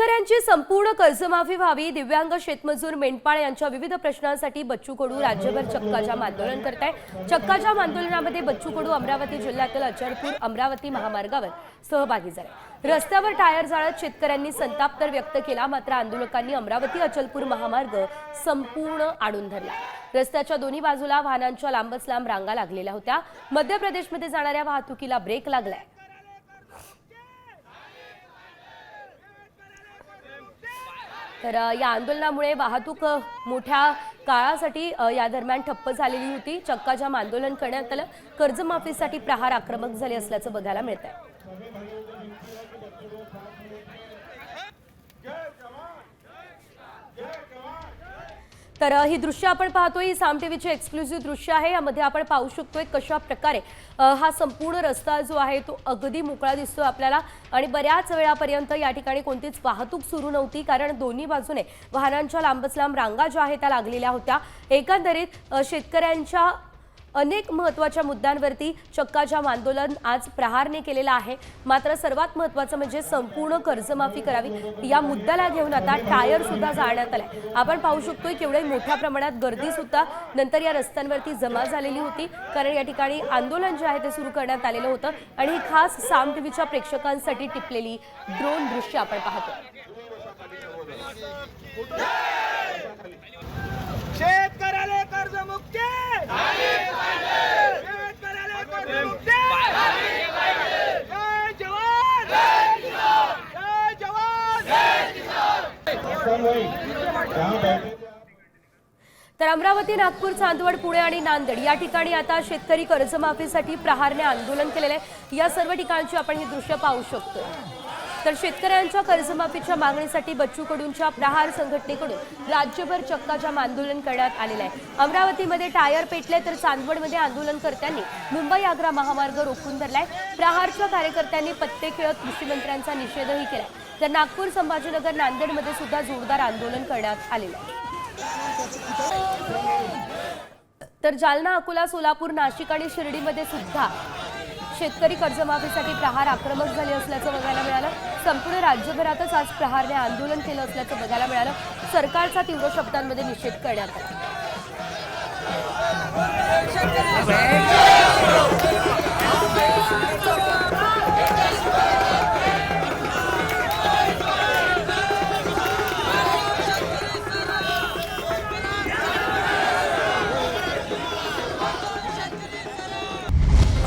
शेतकऱ्यांची संपूर्ण कर्जमाफी व्हावी दिव्यांग शेतमजूर मेंढपाळ यांच्या विविध प्रश्नांसाठी बच्चू कडू राज्यभर चक्काजाम आंदोलन करत आहे चक्काजाम आंदोलनामध्ये बच्चू कडू अमरावती जिल्ह्यातील अचलपूर अमरावती महामार्गावर सहभागी झाले. रस्त्यावर टायर जाळत शेतकऱ्यांनी संताप तर व्यक्त केला मात्र आंदोलकांनी अमरावती अचलपूर महामार्ग संपूर्ण आडून धरला. रस्त्याच्या दोन्ही बाजूला वाहनांच्या लांबच लांब रांगा लागलेल्या होत्या. मध्य प्रदेशमध्ये जाणाऱ्या वाहतुकीला ब्रेक लागलाय. तर या आंदोलनामुळे वाहतूक मोठ्या काळासाठी या दरम्यान ठप्प झालेली होती. चक्काजाम आंदोलन करण्यात आलं. कर्जमाफीसाठी प्रहार आक्रमक झाले असल्याचं बघायला मिळत आहे तर ही दृश्य आपण पाहतोय ही साम टीव्हीची एक्सक्लुझिव्ह दृश्य आहे. यामध्ये आपण पाहू शकतोय कशा प्रकारे हा संपूर्ण रस्ता जो आहे तो अगदी मोकळा दिसतोय आपल्याला. आणि बऱ्याच वेळापर्यंत या ठिकाणी कोणतीच वाहतूक सुरू नव्हती कारण दोन्ही बाजूने वाहनांच्या लांबच लांब रांगा ज्या आहेत त्या लागलेल्या होत्या. एकंदरीत शेतकऱ्यांच्या अनेक महत्त्वाच्या मुद्द्यांवरती चक्काजाम आंदोलन आज प्रहारने केलेलं आहे. मात्र सर्वात महत्त्वाचं म्हणजे संपूर्ण कर्जमाफी करावी. या मुद्द्याला घेऊन आता टायर सुद्धा जाळण्यात आलाय. आपण पाहू शकतोय केवढे मोठ्या प्रमाणात गर्दी सुद्धा नंतर या रस्त्यांवरती जमा झालेली होती. कारण या ठिकाणी आंदोलन जे आहे ते सुरू करण्यात आलेलं होतं आणि ही खास साम टीव्हीच्या प्रेक्षकांसाठी टिपलेली ड्रोन दृश्य आपण पाहतो तर अमरावती नागपूर चांदवड पुणे आणि नांदेड या ठिकाणी आता शेतकरी कर्जमाफीसाठी प्रहारने आंदोलन केलेलं आहे. या सर्व ठिकाणची आपण ही दृश्य पाहू शकतो. तर शेतकऱ्यांच्या कर्जमाफीच्या मागणीसाठी बच्चू कडूंच्या प्रहार संघटनेकडून राज्यभर चक्काजाम आंदोलन करण्यात आलेलं आहे. अमरावतीमध्ये टायर पेटले तर चांदवडमध्ये आंदोलनकर्त्यांनी मुंबई आग्रा महामार्ग रोखून धरलाय. प्रहारच्या कार्यकर्त्यांनी पत्ते खेळत कृषीमंत्र्यांचा निषेधही केलाय. तर नागपूर संभाजीनगर नांदेडमध्ये सुद्धा जोरदार आंदोलन करण्यात आलेलं आहे. तर जालना अकोला सोलापूर नाशिक आणि शिर्डीमध्ये सुद्धा शेतकरी कर्जमाफीसाठी प्रहार आक्रमक झाले असल्याचं बघायला मिळालं. संपूर्ण राज्यभरातच आज प्रहारने आंदोलन केलं असल्याचं बघायला मिळालं. सरकारचा तीव्र शब्दांमध्ये निषेध करण्यात आला.